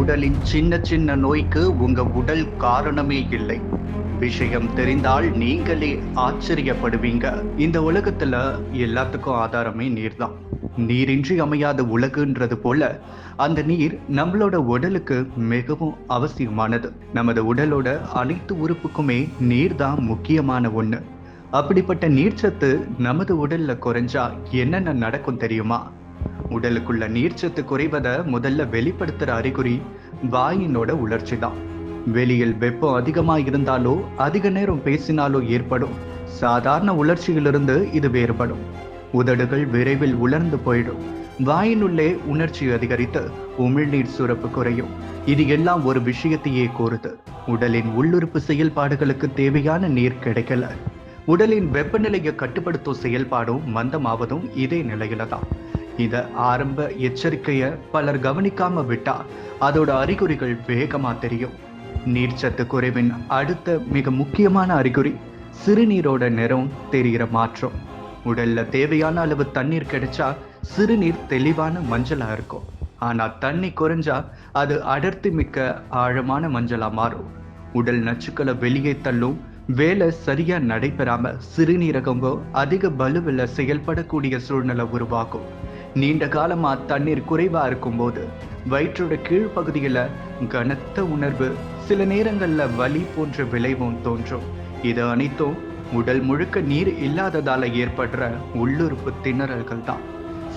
உடலின் சின்ன சின்ன நோய்க்கு உங்க உடல் காரணமே இல்லை. விஷயம் தெரிந்தால் நீங்களே ஆச்சரியப்படுவீங்க. இந்த உலகத்துல எல்லாத்துக்கும் ஆதாரமே நீர் தான் நீரின்றி அமையாத உலகுன்றது போல அந்த நீர் நம்மளோட உடலுக்கு மிகவும் அவசியமானது. நமது உடலோட அனைத்து உறுப்புக்குமே நீர் தான் முக்கியமான ஒண்ணு. அப்படிப்பட்ட நீர்ச்சத்து நமது உடல்ல குறைஞ்சா என்னென்ன நடக்கும் தெரியுமா? உடலுக்குள்ள நீர்ச்சத்து குறைவதை முதல்ல வெளிப்படுத்துகிற அறிகுறி வாயினோட உலர்ச்சி தான் வெளியில் வெப்பம் அதிகமாக இருந்தாலோ அதிக நேரம் பேசினாலோ ஏற்படும். சாதாரண உணர்ச்சியிலிருந்து இது வேறுபடும். உதடுகள் விரைவில் உலர்ந்து போயிடும். வாயினுள்ளே உணர்ச்சி அதிகரித்து உமிழ்நீர் சுரப்பு குறையும். இது எல்லாம் ஒரு விஷயத்தையே கோருது. உடலின் உள்ளுறுப்பு செயல்பாடுகளுக்கு தேவையான நீர் கிடைக்கல. உடலின் வெப்பநிலையை கட்டுப்படுத்தும் செயல்பாடும் மந்தமாவதும் இதே நிலையில தான் இத ஆரம்ப எச்சரிக்கைய பலர் கவனிக்காம விட்டா அதோட அறிகுறிகள் வேகமா தெரியும். நீர்ச்சத்து குறைவின் அடுத்த மிக முக்கியமான அறிகுறி சிறுநீரோட நிறம் தெரிகிற மாற்றம். உடல்ல தேவையான அளவு தண்ணீர் கிடைச்சா சிறுநீர் தெளிவான மஞ்சளா இருக்கும். ஆனா தண்ணி குறைஞ்சா அது அடர்த்தி மிக்க ஆழமான மஞ்சளா மாறும். உடல் நச்சுக்களை வெளியே தள்ளும் வேலை சரியா நடைபெறாம சிறுநீரகங்கோ அதிக பலுவில் செயல்படக்கூடிய சூழ்நிலை உருவாகும். நீண்ட காலமா தண்ணீர் குறைவா இருக்கும்போது வயிற்றோட கீழ்ப்பகுதியில கனத்த உணர்வு சில நேரங்கள்ல வலி போன்ற விளைவும் தோன்றும். இது அனைத்தும் உடல் முழுக்க நீர் இல்லாததால ஏற்படுற உள்ளுறுப்பு திணறல்கள் தான்.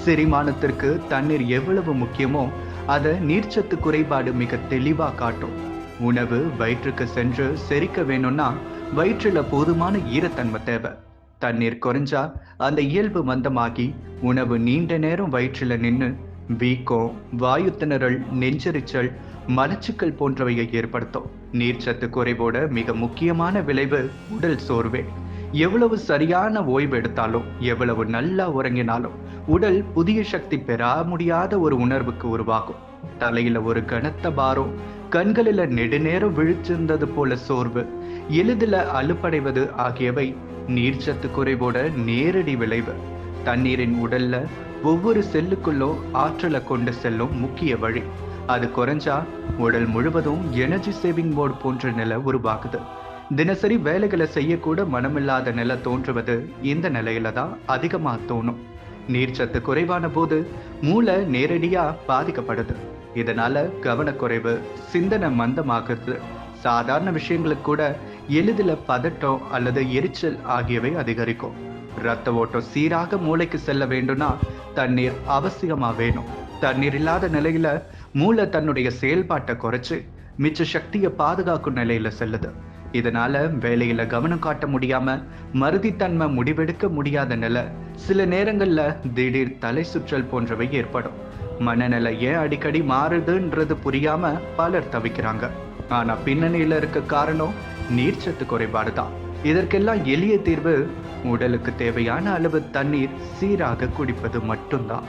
செரிமானத்திற்கு தண்ணீர் எவ்வளவு முக்கியமோ அதை நீர்ச்சத்து குறைபாடு மிக தெளிவா காட்டும். உணவு வயிற்றுக்கு சென்று செரிக்க வேணும்னா வயிற்றுல போதுமான ஈரத்தன்மை தேவை. தண்ணீர் குறைஞ்சா அந்த இயல்பு மந்தமாகி உணவு நீண்ட நேரம் வயிற்றில் நின்று வீக்கம் வாயு திணறல் நெஞ்செரிச்சல் மலச்சிக்கல் போன்றவையை ஏற்படுத்தும். நீர்ச்சத்து குறைவோட மிக முக்கியமான விளைவு உடல் சோர்வே. எவ்வளவு சரியான ஓய்வு எடுத்தாலும் எவ்வளவு நல்லா உறங்கினாலும் உடல் புதிய சக்தி பெற முடியாத ஒரு உணர்வுக்கு உருவாகும். தலையில ஒரு கனத்த பாரம் கண்களில் நெடுநேரம் விழிச்சிருந்தது போல சோர்வு. எளிதில் அலுப்படைவது ஆகியவை நீர்ச்சத்து குறைவோட நேரடி விளைவு. தண்ணீரின் உடல்ல ஒவ்வொரு செல்லுக்குள்ளோ ஆற்றலை கொண்டு செல்லும் முக்கிய வழி. அது குறைஞ்சா உடல் முழுவதும் எனர்ஜி சேவிங் மோட் போன்ற நிலை உருவாகுது. தினசரி வேலைகளை செய்யக்கூட மனமில்லாத நிலை தோன்றுவது இந்த நிலையில தான் அதிகமாக தோணும். நீர்ச்சத்து குறைவான போது மூளை நேரடியாக பாதிக்கப்படுது. இதனால கவனக்குறைவு சிந்தனை மந்தமாகுது சாதாரண விஷயங்களுக்கு கூட எளிதில் பதட்டம் அல்லது எரிச்சல் ஆகியவை அதிகரிக்கும். ரத்த ஓட்டம் சீராக மூளைக்கு செல்ல வேண்டும்னா தண்ணீர் அவசியமா வேணும். தண்ணீர் இல்லாத நிலையில மூளை தன்னுடைய செயல்பாட்டை குறைச்சு மிச்ச சக்தியை பாதுகாக்கும் நிலையில செல்லுது. இதனால வேலையில கவனம் காட்ட முடியாம மருதித்தன்மை முடிவெடுக்க முடியாத நிலை. சில நேரங்கள்ல திடீர் தலை சுற்றல் போன்றவை ஏற்படும். மனநிலை ஏன் அடிக்கடி மாறுதுன்றது புரியாம பலர் தவிக்கிறாங்க. ஆனா பின்னணியில இருக்க காரணம் நீர்ச்சத்து குறைபாடு தான். இதற்கெல்லாம் எளிய தீர்வு உடலுக்கு தேவையான அளவு தண்ணீர் சீராக குடிப்பது மட்டும்தான்.